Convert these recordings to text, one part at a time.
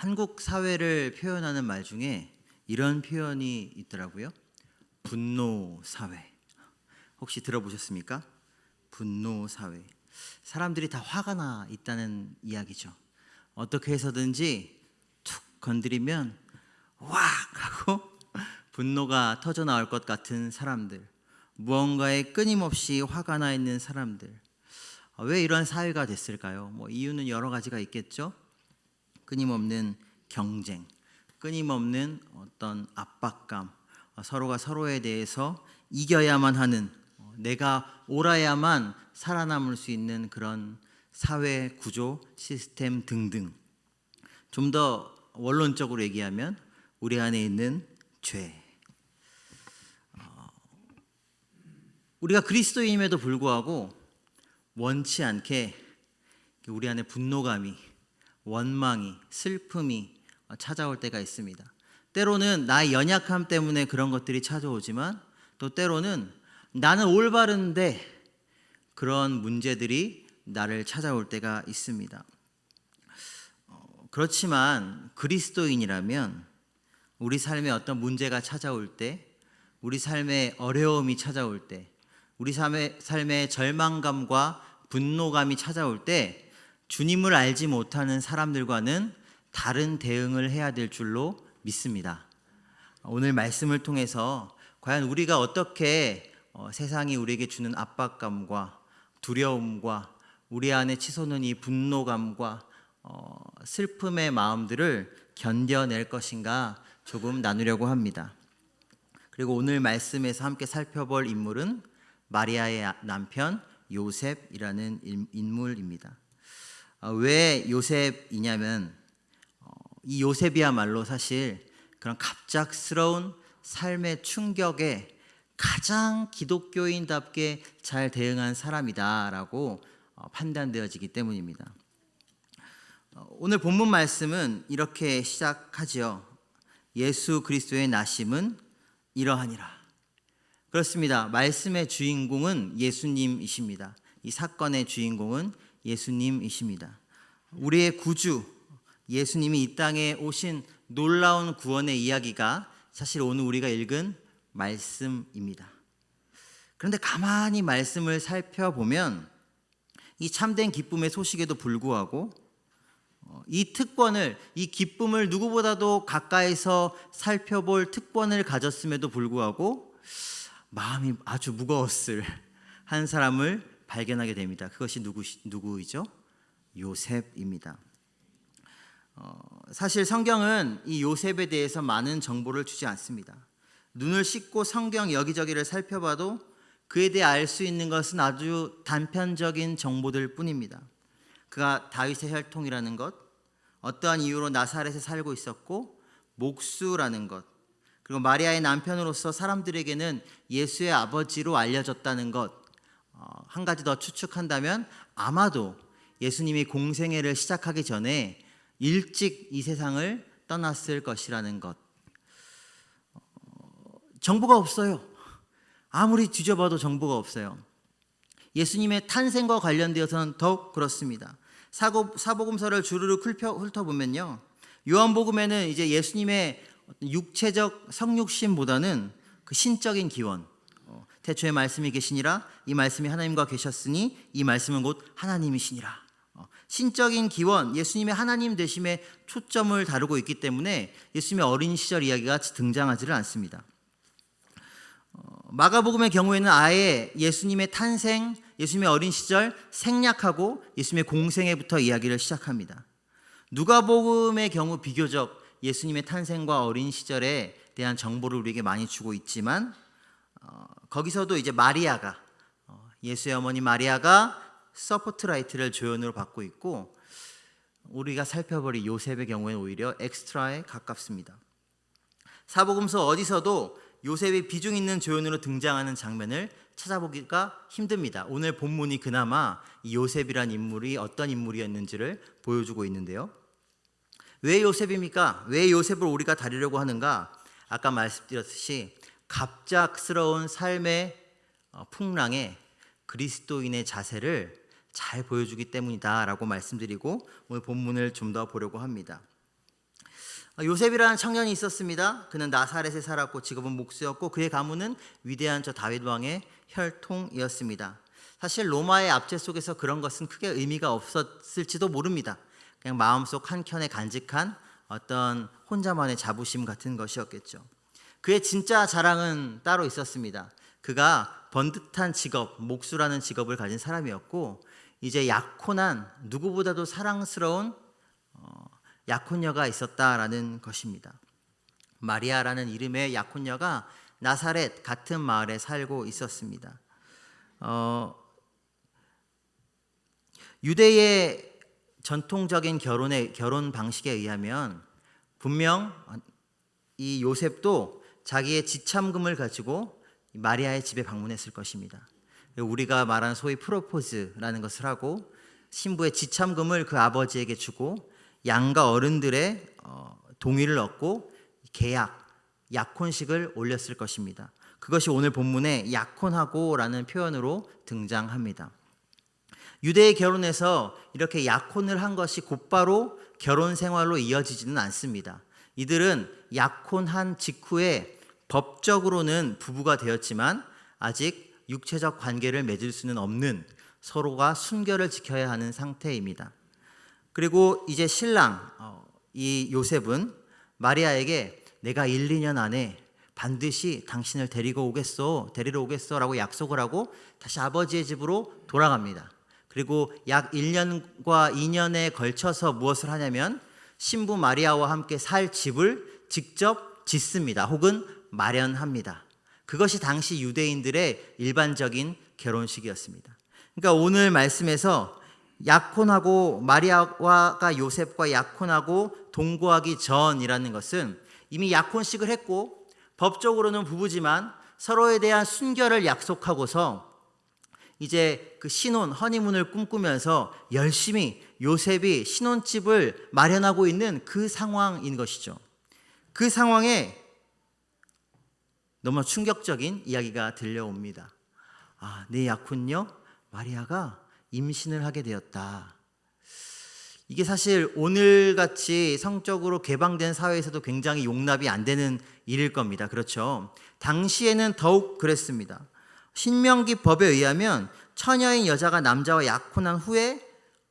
한국 사회를 표현하는 말 중에 이런 표현이 있더라고요. 분노 사회. 혹시 들어보셨습니까? 분노 사회. 사람들이 다 화가 나 있다는 이야기죠. 어떻게 해서든지 툭 건드리면 왁 하고 분노가 터져 나올 것 같은 사람들. 무언가에 끊임없이 화가 나 있는 사람들. 어, 왜 이런 사회가 됐을까요? 뭐 이유는 여러 가지가 있겠죠. 끊임없는 경쟁, 끊임없는 어떤 압박감, 어, 서로가 서로에 대해서 이겨야만 하는 어, 내가 옳아야만 살아남을 수 있는 그런 사회 구조, 시스템 등등. 좀 더 원론적으로 얘기하면 우리 안에 있는 죄. 어, 우리가 그리스도인임에도 불구하고 원치 않게 우리 안에 분노감이, 원망이, 슬픔이 찾아올 때가 있습니다. 때로는 나의 연약함 때문에 그런 것들이 찾아오지만 또 때로는 나는 올바른데 그런 문제들이 나를 찾아올 때가 있습니다. 어, 그렇지만 그리스도인이라면 우리 삶에 어떤 문제가 찾아올 때, 우리 삶에 어려움이 찾아올 때, 우리 삶의, 삶의 절망감과 분노감이 찾아올 때 주님을 알지 못하는 사람들과는 다른 대응을 해야 될 줄로 믿습니다. 오늘 말씀을 통해서 과연 우리가 어떻게 어, 세상이 우리에게 주는 압박감과 두려움과 우리 안에 치솟는 이 분노감과 어, 슬픔의 마음들을 견뎌낼 것인가 조금 나누려고 합니다. 그리고 오늘 말씀에서 함께 살펴볼 인물은 마리아의 남편 요셉이라는 인- 인물입니다. 어, 왜 요셉이냐면 어, 이 요셉이야말로 사실 그런 갑작스러운 삶의 충격에 가장 기독교인답게 잘 대응한 사람이다라고 어, 판단되어지기 때문입니다. 어, 오늘 본문 말씀은 이렇게 시작하지요. 예수 그리스도의 나심은 이러하니라. 그렇습니다. 말씀의 주인공은 예수님이십니다. 이 사건의 주인공은 예수님이십니다. 우리의 구주 예수님이 이 땅에 오신 놀라운 구원의 이야기가 사실 오늘 우리가 읽은 말씀입니다. 그런데 가만히 말씀을 살펴보면 이 참된 기쁨의 소식에도 불구하고 어, 이 특권을 이 기쁨을 누구보다도 가까이서 살펴볼 특권을 가졌음에도 불구하고 마음이 아주 무거웠을 한 사람을 발견하게 됩니다. 그것이 누구 누구이죠? 요셉입니다. 어, 사실 성경은 이 요셉에 대해서 많은 정보를 주지 않습니다. 눈을 씻고 성경 여기저기를 살펴봐도 그에 대해 알 수 있는 것은 아주 단편적인 정보들 뿐입니다. 그가 다윗의 혈통이라는 것, 어떠한 이유로 나사렛에 살고 있었고 목수라는 것, 그리고 마리아의 남편으로서 사람들에게는 예수의 아버지로 알려졌다는 것, 어, 한 가지 더 추측한다면 아마도 예수님이 공생애를 시작하기 전에 일찍 이 세상을 떠났을 것이라는 것. 어, 정보가 없어요. 아무리 뒤져봐도 정보가 없어요. 예수님의 탄생과 관련되어서는 더욱 그렇습니다. 사고, 사복음서를 훑어, 훑어보면요. 요한복음에는 이제 예수님의 육체적 성육신보다는 그 신적인 기원, 어, 태초에 말씀이 계시니라 이 말씀이 하나님과 계셨으니 이 말씀은 곧 하나님이시니라. 어, 신적인 기원, 예수님의 하나님 되심에 초점을 다루고 있기 때문에 예수님의 어린 시절 이야기가 등장하지를 않습니다. 어, 마가복음의 경우에는 아예 예수님의 탄생, 예수님의 어린 시절 생략하고 예수님의 공생애부터 이야기를 시작합니다. 누가복음의 경우 비교적 예수님의 탄생과 어린 시절에 대한 정보를 우리에게 많이 주고 있지만 어, 거기서도 이제 마리아가 어, 예수의 어머니 마리아가 서포트라이트를 조연으로 받고 있고 우리가 살펴볼 이 요셉의 경우에는 오히려 엑스트라에 가깝습니다. 사복음서 어디서도 요셉이 비중 있는 조연으로 등장하는 장면을 찾아보기가 힘듭니다. 오늘 본문이 그나마 이 요셉이란 인물이 어떤 인물이었는지를 보여주고 있는데요. 왜 요셉입니까? 왜 요셉을 우리가 다루려고 하는가? 아까 말씀드렸듯이 갑작스러운 삶의 어, 풍랑에 그리스도인의 자세를 잘 보여주기 때문이다라고 말씀드리고 오늘 본문을 좀 더 보려고 합니다. 요셉이라는 청년이 있었습니다. 그는 나사렛에 살았고 직업은 목수였고 그의 가문은 위대한 저 다윗 왕의 혈통이었습니다. 사실 로마의 압제 속에서 그런 것은 크게 의미가 없었을지도 모릅니다. 그냥 마음속 한켠에 간직한 어떤 혼자만의 자부심 같은 것이었겠죠. 그의 진짜 자랑은 따로 있었습니다. 그가 번듯한 직업, 목수라는 직업을 가진 사람이었고 이제 약혼한 누구보다도 사랑스러운 어, 약혼녀가 있었다라는 것입니다. 마리아라는 이름의 약혼녀가 나사렛 같은 마을에 살고 있었습니다. 어, 유대의 전통적인 결혼의 결혼 방식에 의하면 분명 이 요셉도 자기의 지참금을 가지고 마리아의 집에 방문했을 것입니다. 우리가 말하는 소위 프로포즈라는 것을 하고 신부의 지참금을 그 아버지에게 주고 양가 어른들의 어, 동의를 얻고 계약, 약혼식을 올렸을 것입니다. 그것이 오늘 본문에 약혼하고라는 표현으로 등장합니다. 유대의 결혼에서 이렇게 약혼을 한 것이 곧바로 결혼 생활로 이어지지는 않습니다. 이들은 약혼한 직후에 법적으로는 부부가 되었지만 아직 육체적 관계를 맺을 수는 없는 서로가 순결을 지켜야 하는 상태입니다. 그리고 이제 신랑 어, 이 요셉은 마리아에게 내가 1, 2년 안에 반드시 당신을 데리고 오겠소, 데리러 오겠소라고 약속을 하고 다시 아버지의 집으로 돌아갑니다. 그리고 약 1년과 2년에 걸쳐서 무엇을 하냐면 신부 마리아와 함께 살 집을 직접 짓습니다. 혹은 마련합니다. 그것이 당시 유대인들의 일반적인 결혼식이었습니다. 그러니까 오늘 말씀에서 약혼하고 마리아와 요셉과 약혼하고 동거하기 전이라는 것은 이미 약혼식을 했고 법적으로는 부부지만 서로에 대한 순결을 약속하고서 이제 그 신혼 허니문을 꿈꾸면서 열심히 요셉이 신혼집을 마련하고 있는 그 상황인 것이죠. 그 상황에 너무 충격적인 이야기가 들려옵니다. 아, 내 약혼녀 마리아가 임신을 하게 되었다. 이게 사실 오늘같이 성적으로 개방된 사회에서도 굉장히 용납이 안 되는 일일 겁니다. 그렇죠? 당시에는 더욱 그랬습니다. 신명기 법에 의하면 처녀인 여자가 남자와 약혼한 후에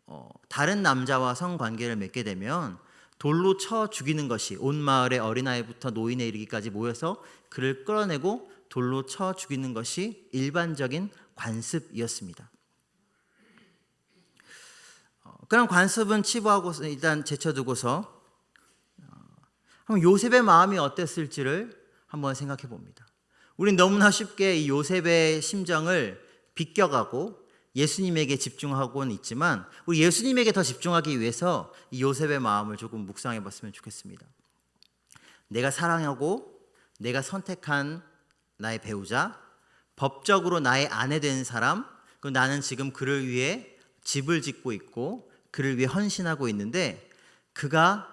어, 다른 남자와 성관계를 맺게 되면 돌로 쳐 죽이는 것이 온 마을의 어린아이부터 노인에 이르기까지 모여서 그를 끌어내고 돌로 쳐 죽이는 것이 일반적인 관습이었습니다. 어, 그런 관습은 치부하고 일단 제쳐두고서 어, 요셉의 마음이 어땠을지를 한번 생각해 봅니다. 우린 너무나 쉽게 이 요셉의 심정을 비껴가고 예수님에게 집중하고는 있지만 우리 예수님에게 더 집중하기 위해서 이 요셉의 마음을 조금 묵상해 봤으면 좋겠습니다. 내가 사랑하고 내가 선택한 나의 배우자, 법적으로 나의 아내 된 사람, 그 나는 지금 그를 위해 집을 짓고 있고 그를 위해 헌신하고 있는데 그가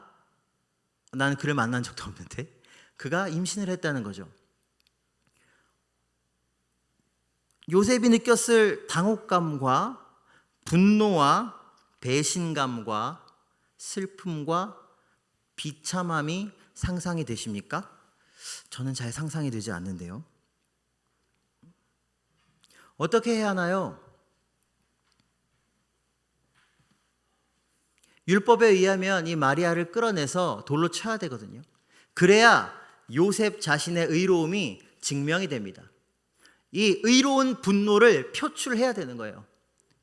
나는 그를 만난 적도 없는데 그가 임신을 했다는 거죠. 요셉이 느꼈을 당혹감과 분노와 배신감과 슬픔과 비참함이 상상이 되십니까? 저는 잘 상상이 되지 않는데요. 어떻게 해야 하나요? 율법에 의하면 이 마리아를 끌어내서 돌로 쳐야 되거든요. 그래야 요셉 자신의 의로움이 증명이 됩니다. 이 의로운 분노를 표출해야 되는 거예요.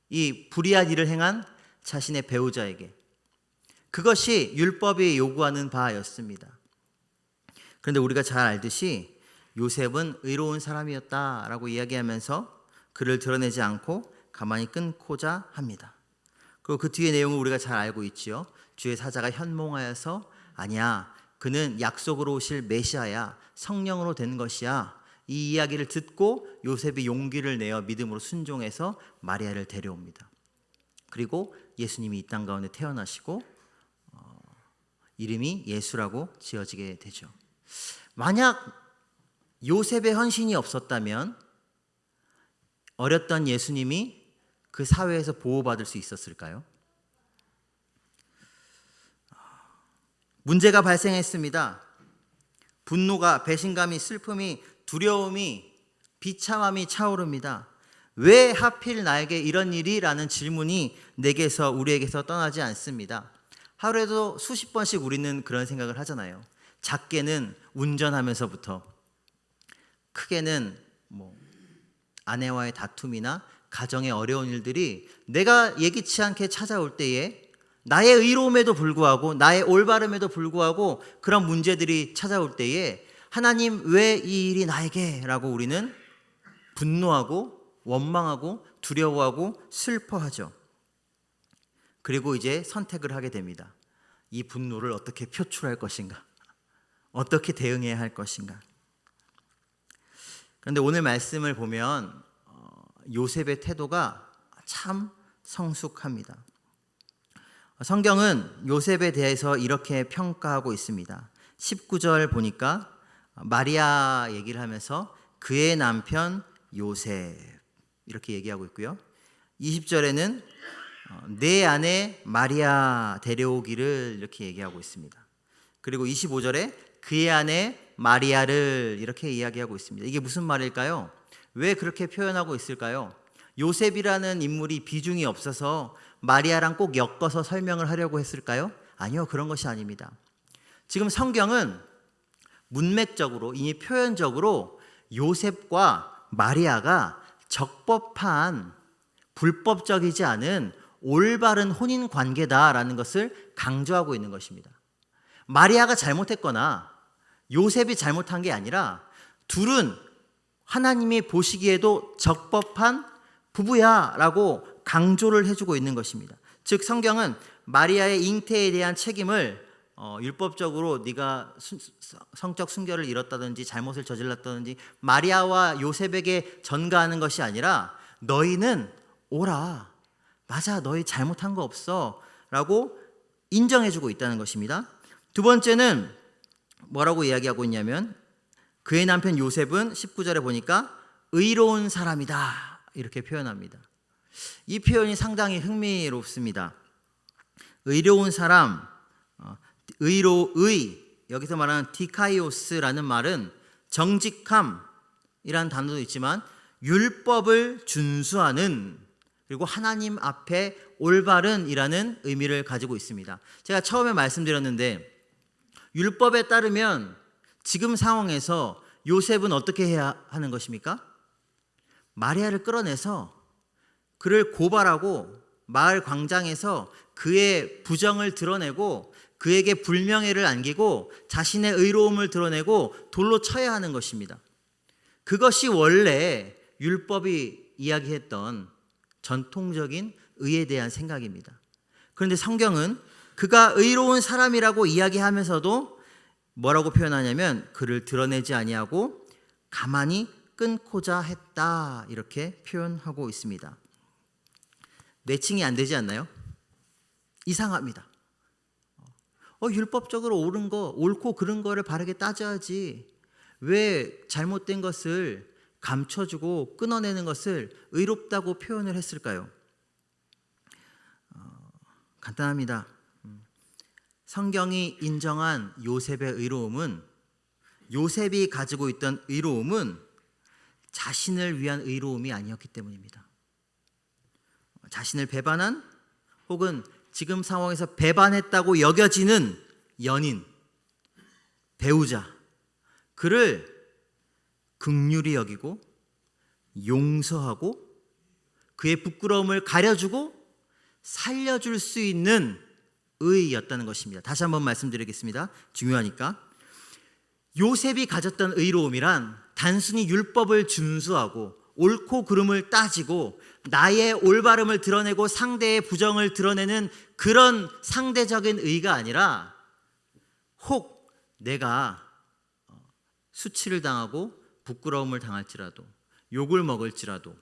이 불의한 일을 행한 자신의 배우자에게. 그것이 율법이 요구하는 바였습니다. 그런데 우리가 잘 알듯이 요셉은 의로운 사람이었다라고 이야기하면서 그를 드러내지 않고 가만히 끊고자 합니다. 그리고 그 뒤의 내용을 우리가 잘 알고 있지요. 주의 사자가 현몽하여서 아니야. 그는 약속으로 오실 메시아야. 성령으로 된 것이야. 이 이야기를 듣고 요셉이 용기를 내어 믿음으로 순종해서 마리아를 데려옵니다. 그리고 예수님이 이 땅 가운데 태어나시고 어, 이름이 예수라고 지어지게 되죠. 만약 요셉의 헌신이 없었다면 어렸던 예수님이 그 사회에서 보호받을 수 있었을까요? 문제가 발생했습니다. 분노가, 배신감이, 슬픔이, 두려움이, 비참함이 차오릅니다. 왜 하필 나에게 이런 일이 라는 질문이 내게서 우리에게서 떠나지 않습니다. 하루에도 수십 번씩 우리는 그런 생각을 하잖아요. 작게는 운전하면서부터 크게는 뭐 아내와의 다툼이나 가정의 어려운 일들이 내가 예기치 않게 찾아올 때에 나의 의로움에도 불구하고 나의 올바름에도 불구하고 그런 문제들이 찾아올 때에 하나님 왜 이 일이 나에게 라고 우리는 분노하고 원망하고 두려워하고 슬퍼하죠. 그리고 이제 선택을 하게 됩니다. 이 분노를 어떻게 표출할 것인가? 어떻게 대응해야 할 것인가? 그런데 오늘 말씀을 보면 어, 요셉의 태도가 참 성숙합니다. 성경은 요셉에 대해서 이렇게 평가하고 있습니다. 19절 보니까 마리아 얘기를 하면서 그의 남편 요셉 이렇게 얘기하고 있고요. 20절에는 어, 내 아내 마리아 데려오기를 이렇게 얘기하고 있습니다. 그리고 25절에 그의 아내 마리아를 이렇게 이야기하고 있습니다. 이게 무슨 말일까요? 왜 그렇게 표현하고 있을까요? 요셉이라는 인물이 비중이 없어서 마리아랑 꼭 엮어서 설명을 하려고 했을까요? 아니요, 그런 것이 아닙니다. 지금 성경은 문맥적으로, 이미 표현적으로 요셉과 마리아가 적법한, 불법적이지 않은 올바른 혼인 관계다라는 것을 강조하고 있는 것입니다. 마리아가 잘못했거나 요셉이 잘못한 게 아니라 둘은 하나님이 보시기에도 적법한 부부야라고 강조를 해주고 있는 것입니다. 즉 성경은 마리아의 잉태에 대한 책임을 어, 율법적으로 네가 수, 성적 순결을 잃었다든지 잘못을 저질렀다든지 마리아와 요셉에게 전가하는 것이 아니라 너희는 오라 맞아 너희 잘못한 거 없어 라고 인정해주고 있다는 것입니다. 두 번째는 뭐라고 이야기하고 있냐면 그의 남편 요셉은 19절에 보니까 의로운 사람이다 이렇게 표현합니다. 이 표현이 상당히 흥미롭습니다. 의로운 사람, 어, 의로의 여기서 말하는 디카이오스라는 말은 정직함이란 단어도 있지만 율법을 준수하는 그리고 하나님 앞에 올바른이라는 의미를 가지고 있습니다. 제가 처음에 말씀드렸는데 율법에 따르면 지금 상황에서 요셉은 어떻게 해야 하는 것입니까? 마리아를 끌어내서 그를 고발하고 마을 광장에서 그의 부정을 드러내고 그에게 불명예를 안기고 자신의 의로움을 드러내고 돌로 쳐야 하는 것입니다. 그것이 원래 율법이 이야기했던 전통적인 의에 대한 생각입니다. 그런데 성경은 그가 의로운 사람이라고 이야기하면서도 뭐라고 표현하냐면 그를 드러내지 아니하고 가만히 끊고자 했다 이렇게 표현하고 있습니다. 매칭이 안 되지 않나요? 이상합니다. 어, 율법적으로 옳은 거, 옳고 그른 거를 바르게 따져야지. 왜 잘못된 것을 감춰주고 끊어내는 것을 의롭다고 표현을 했을까요? 어, 간단합니다. 음. 성경이 인정한 요셉의 의로움은 요셉이 가지고 있던 의로움은 자신을 위한 의로움이 아니었기 때문입니다. 자신을 배반한 혹은 지금 상황에서 배반했다고 여겨지는 연인, 배우자, 그를 극률이 여기고 용서하고 그의 부끄러움을 가려주고 살려줄 수 있는 의였다는 것입니다. 다시 한번 말씀드리겠습니다. 중요하니까. 요셉이 가졌던 의로움이란 단순히 율법을 준수하고 옳고 그름을 따지고 나의 올바름을 드러내고 상대의 부정을 드러내는 그런 상대적인 의가 아니라 혹 내가 어, 수치를 당하고 부끄러움을 당할지라도 욕을 먹을지라도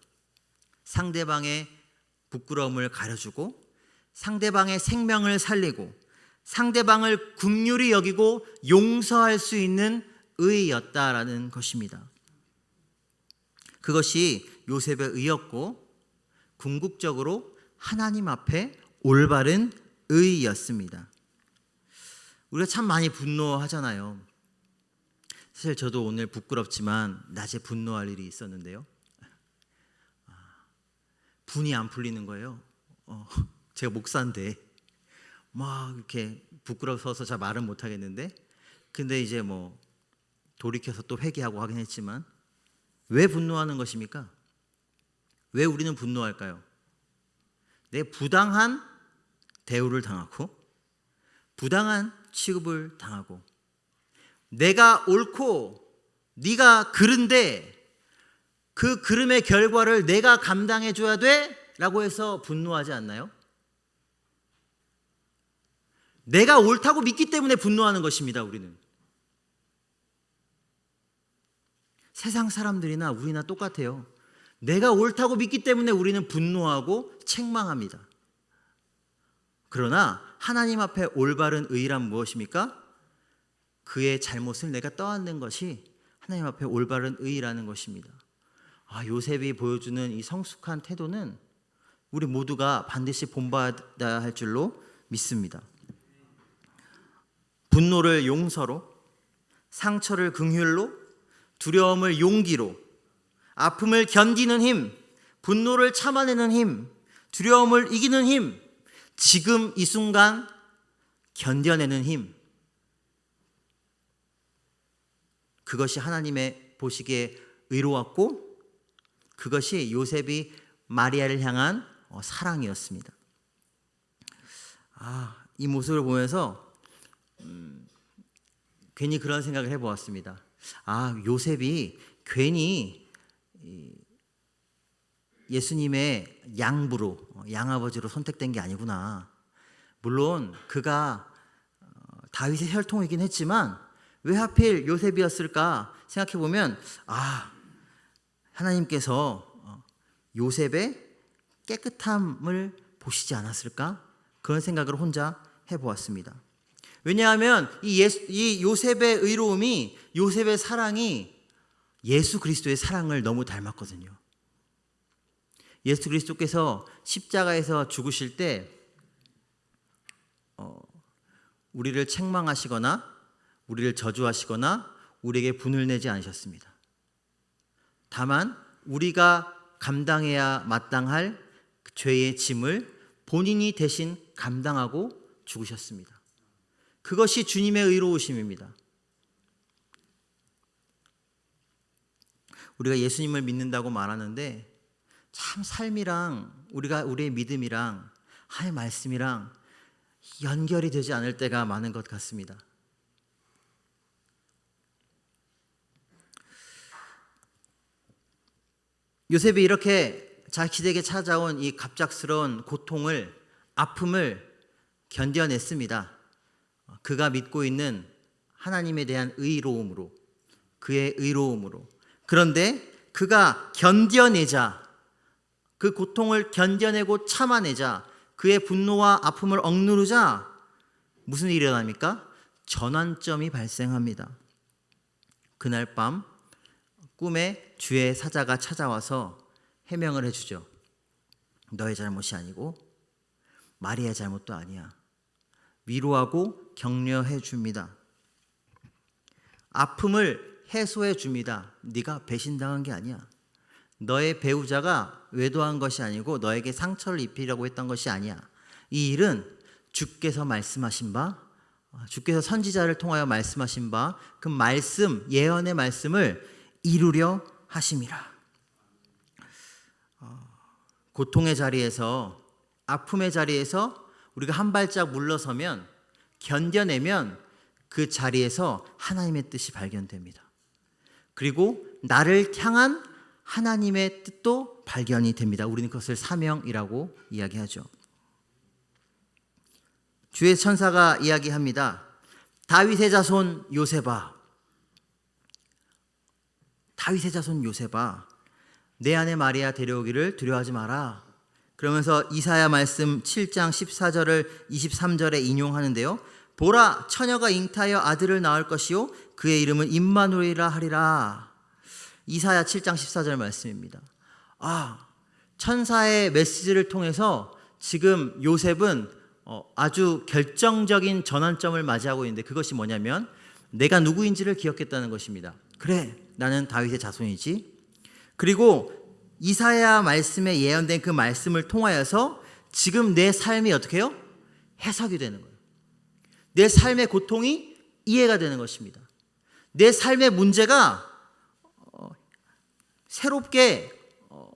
상대방의 부끄러움을 가려주고 상대방의 생명을 살리고 상대방을 국률이 여기고 용서할 수 있는 의였다라는 것입니다. 그것이 요셉의 의였고 궁극적으로 하나님 앞에 올바른 의였습니다. 우리가 참 많이 분노하잖아요. 사실 저도 오늘 부끄럽지만 낮에 분노할 일이 있었는데요. 아, 분이 안 풀리는 거예요. 어, 제가 목사인데 막 이렇게 부끄러워서 잘 말은 못 하겠는데 근데 이제 뭐 돌이켜서 또 회개하고 하긴 했지만 왜 분노하는 것입니까? 왜 우리는 분노할까요? 내 부당한 대우를 당하고 부당한 취급을 당하고 내가 옳고 네가 그른데 그 그름의 결과를 내가 감당해 줘야 돼 라고 해서 분노하지 않나요? 내가 옳다고 믿기 때문에 분노하는 것입니다, 우리는. 세상 사람들이나 우리나 똑같아요. 내가 옳다고 믿기 때문에 우리는 분노하고 책망합니다. 그러나 하나님 앞에 올바른 의란 무엇입니까? 그의 잘못을 내가 떠안는 것이 하나님 앞에 올바른 의라는 것입니다. 아, 요셉이 보여주는 이 성숙한 태도는 우리 모두가 반드시 본받아야 할 줄로 믿습니다. 분노를 용서로, 상처를 긍휼로, 두려움을 용기로, 아픔을 견디는 힘, 분노를 참아내는 힘, 두려움을 이기는 힘, 지금 이 순간 견뎌내는 힘. 그것이 하나님의 보시기에 의로웠고 그것이 요셉이 마리아를 향한 어, 사랑이었습니다. 아, 이 모습을 보면서 음, 괜히 그런 생각을 해보았습니다. 아, 요셉이 괜히 이 예수님의 양부로 어, 양아버지로 선택된 게 아니구나. 물론 그가 어, 다윗의 혈통이긴 했지만 왜 하필 요셉이었을까 생각해 보면 아 하나님께서 어, 요셉의 깨끗함을 보시지 않았을까 그런 생각을 혼자 해보았습니다. 왜냐하면 이, 예수, 이 요셉의 의로움이 요셉의 사랑이 예수 그리스도의 사랑을 너무 닮았거든요. 예수 그리스도께서 십자가에서 죽으실 때 어, 우리를 책망하시거나 우리를 저주하시거나 우리에게 분을 내지 않으셨습니다. 다만 우리가 감당해야 마땅할 그 죄의 짐을 본인이 대신 감당하고 죽으셨습니다. 그것이 주님의 의로우심입니다. 우리가 예수님을 믿는다고 말하는데 참 삶이랑 우리가 우리의 믿음이랑 하나의 말씀이랑 연결이 되지 않을 때가 많은 것 같습니다. 요셉이 이렇게 자기에게 찾아온 이 갑작스러운 고통을 아픔을 견뎌냈습니다. 그가 믿고 있는 하나님에 대한 의로움으로 그의 의로움으로 그런데 그가 견뎌내자 그 고통을 견뎌내고 참아내자 그의 분노와 아픔을 억누르자 무슨 일이 일어납니까? 전환점이 발생합니다. 그날 밤 꿈에 주의 사자가 찾아와서 해명을 해주죠. 너의 잘못이 아니고 마리아의 잘못도 아니야. 위로하고 격려해 줍니다. 아픔을 해소해 줍니다. 네가 배신당한 게 아니야. 너의 배우자가 외도한 것이 아니고 너에게 상처를 입히려고 했던 것이 아니야. 이 일은 주께서 말씀하신 바, 주께서 선지자를 통하여 말씀하신 바, 그 말씀, 예언의 말씀을 이루려 하심이라. 어, 고통의 자리에서, 아픔의 자리에서 우리가 한 발짝 물러서면, 견뎌내면 그 자리에서 하나님의 뜻이 발견됩니다. 그리고 나를 향한 하나님의 뜻도 발견이 됩니다. 우리는 그것을 사명이라고 이야기하죠. 주의 천사가 이야기합니다. 다윗의 자손 요셉아, 다윗의 자손 요셉아, 내 아내 마리아 데려오기를 두려워하지 마라. 그러면서 이사야 말씀 7장 14절을 23절에 인용하는데요. 보라 처녀가 잉타하여 아들을 낳을 것이요 그의 이름은 임마누엘이라 하리라. 이사야 7장 14절 말씀입니다. 아, 천사의 메시지를 통해서 지금 요셉은 어, 아주 결정적인 전환점을 맞이하고 있는데 그것이 뭐냐면 내가 누구인지를 기억했다는 것입니다. 그래, 나는 다윗의 자손이지. 그리고 이사야 말씀에 예언된 그 말씀을 통하여서 지금 내 삶이 어떻게 해요? 해석이 되는 거예요. 내 삶의 고통이 이해가 되는 것입니다. 내 삶의 문제가 어, 새롭게 어,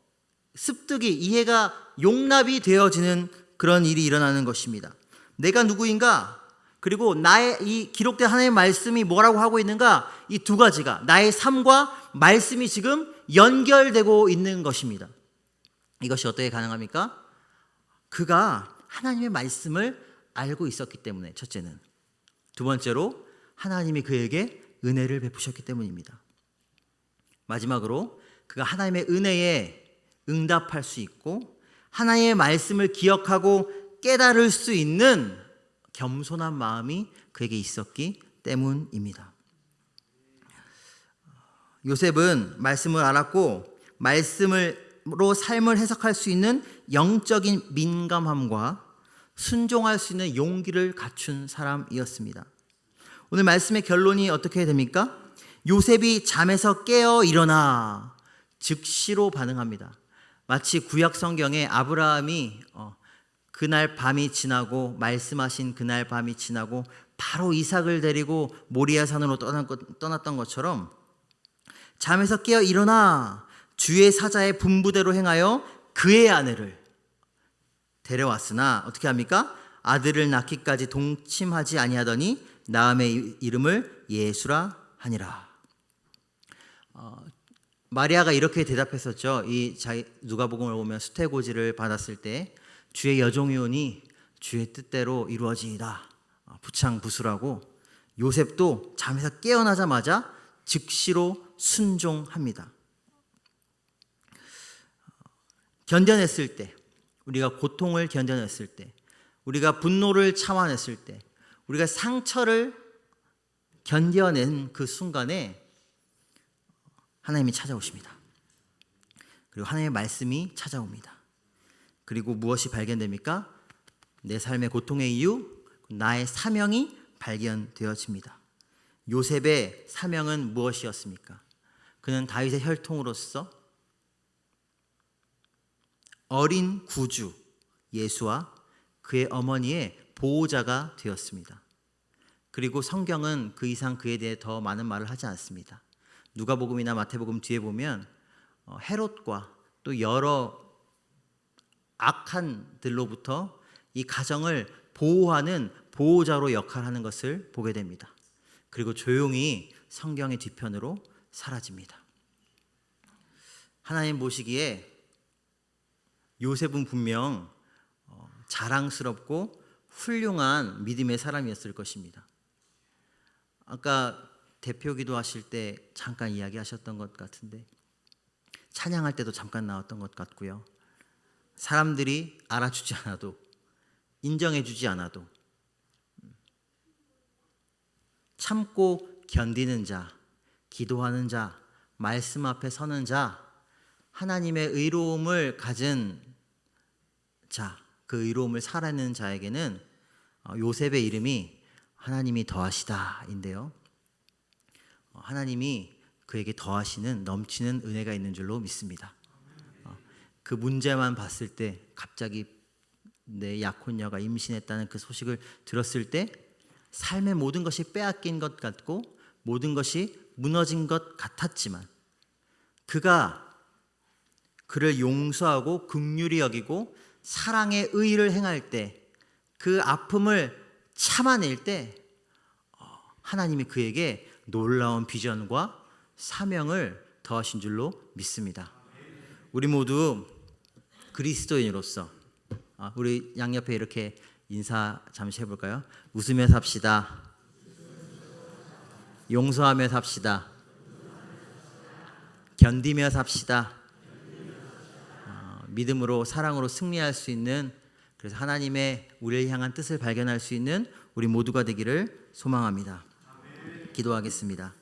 습득이 이해가 용납이 되어지는 그런 일이 일어나는 것입니다. 내가 누구인가? 그리고 나의 이 기록된 하나님의 말씀이 뭐라고 하고 있는가? 이 두 가지가 나의 삶과 말씀이 지금 연결되고 있는 것입니다. 이것이 어떻게 가능합니까? 그가 하나님의 말씀을 알고 있었기 때문에 첫째는 두 번째로 하나님이 그에게 은혜를 베푸셨기 때문입니다. 마지막으로 그가 하나님의 은혜에 응답할 수 있고 하나님의 말씀을 기억하고 깨달을 수 있는 겸손한 마음이 그에게 있었기 때문입니다. 요셉은 말씀을 알았고 말씀으로 삶을 해석할 수 있는 영적인 민감함과 순종할 수 있는 용기를 갖춘 사람이었습니다. 오늘 말씀의 결론이 어떻게 됩니까? 요셉이 잠에서 깨어 일어나 즉시로 반응합니다. 마치 구약 성경에 아브라함이 어, 그날 밤이 지나고 말씀하신 그날 밤이 지나고 바로 이삭을 데리고 모리아 산으로 떠났던 것처럼 잠에서 깨어 일어나 주의 사자의 분부대로 행하여 그의 아내를 데려왔으나 어떻게 합니까? 아들을 낳기까지 동침하지 아니하더니 나음의 이름을 예수라 하니라. 어, 마리아가 이렇게 대답했었죠. 이 누가복음을 보면 수태고지를 받았을 때 주의 여종이오니 주의 뜻대로 이루어지이다. 어, 부창부수라고 요셉도 잠에서 깨어나자마자 즉시로 순종합니다. 견뎌냈을 때, 우리가 고통을 견뎌냈을 때, 우리가 분노를 참아냈을 때, 우리가 상처를 견뎌낸 그 순간에 하나님이 찾아오십니다. 그리고 하나님의 말씀이 찾아옵니다. 그리고 무엇이 발견됩니까? 내 삶의 고통의 이유, 나의 사명이 발견되어집니다. 요셉의 사명은 무엇이었습니까? 그는 다윗의 혈통으로서 어린 구주 예수와 그의 어머니의 보호자가 되었습니다. 그리고 성경은 그 이상 그에 대해 더 많은 말을 하지 않습니다. 누가복음이나 마태복음 뒤에 보면 어, 헤롯과 또 여러 악한들로부터 이 가정을 보호하는 보호자로 역할하는 것을 보게 됩니다. 그리고 조용히 성경의 뒤편으로 사라집니다. 하나님 보시기에 요셉은 분명 어, 자랑스럽고 훌륭한 믿음의 사람이었을 것입니다. 아까 대표 기도하실 때 잠깐 이야기하셨던 것 같은데 찬양할 때도 잠깐 나왔던 것 같고요. 사람들이 알아주지 않아도 인정해주지 않아도 참고 견디는 자, 기도하는 자, 말씀 앞에 서는 자, 하나님의 의로움을 가진 자, 그 의로움을 살아내는 자에게는 어, 요셉의 이름이 하나님이 더하시다인데요. 어, 하나님이 그에게 더하시는 넘치는 은혜가 있는 줄로 믿습니다. 어, 그 문제만 봤을 때 갑자기 내 약혼녀가 임신했다는 그 소식을 들었을 때 삶의 모든 것이 빼앗긴 것 같고 모든 것이 무너진 것 같았지만 그가 그를 용서하고 긍휼히 여기고 사랑의 의를 행할 때 그 아픔을 참아낼 때 어, 하나님이 그에게 놀라운 비전과 사명을 더하신 줄로 믿습니다. 우리 모두 그리스도인으로서 아, 우리 양옆에 이렇게 인사 잠시 해볼까요? 웃으며 삽시다. 용서하며 삽시다. 견디며 삽시다. 어, 믿음으로 사랑으로 승리할 수 있는 그래서 하나님의 우리를 향한 뜻을 발견할 수 있는 우리 모두가 되기를 소망합니다. 기도하겠습니다.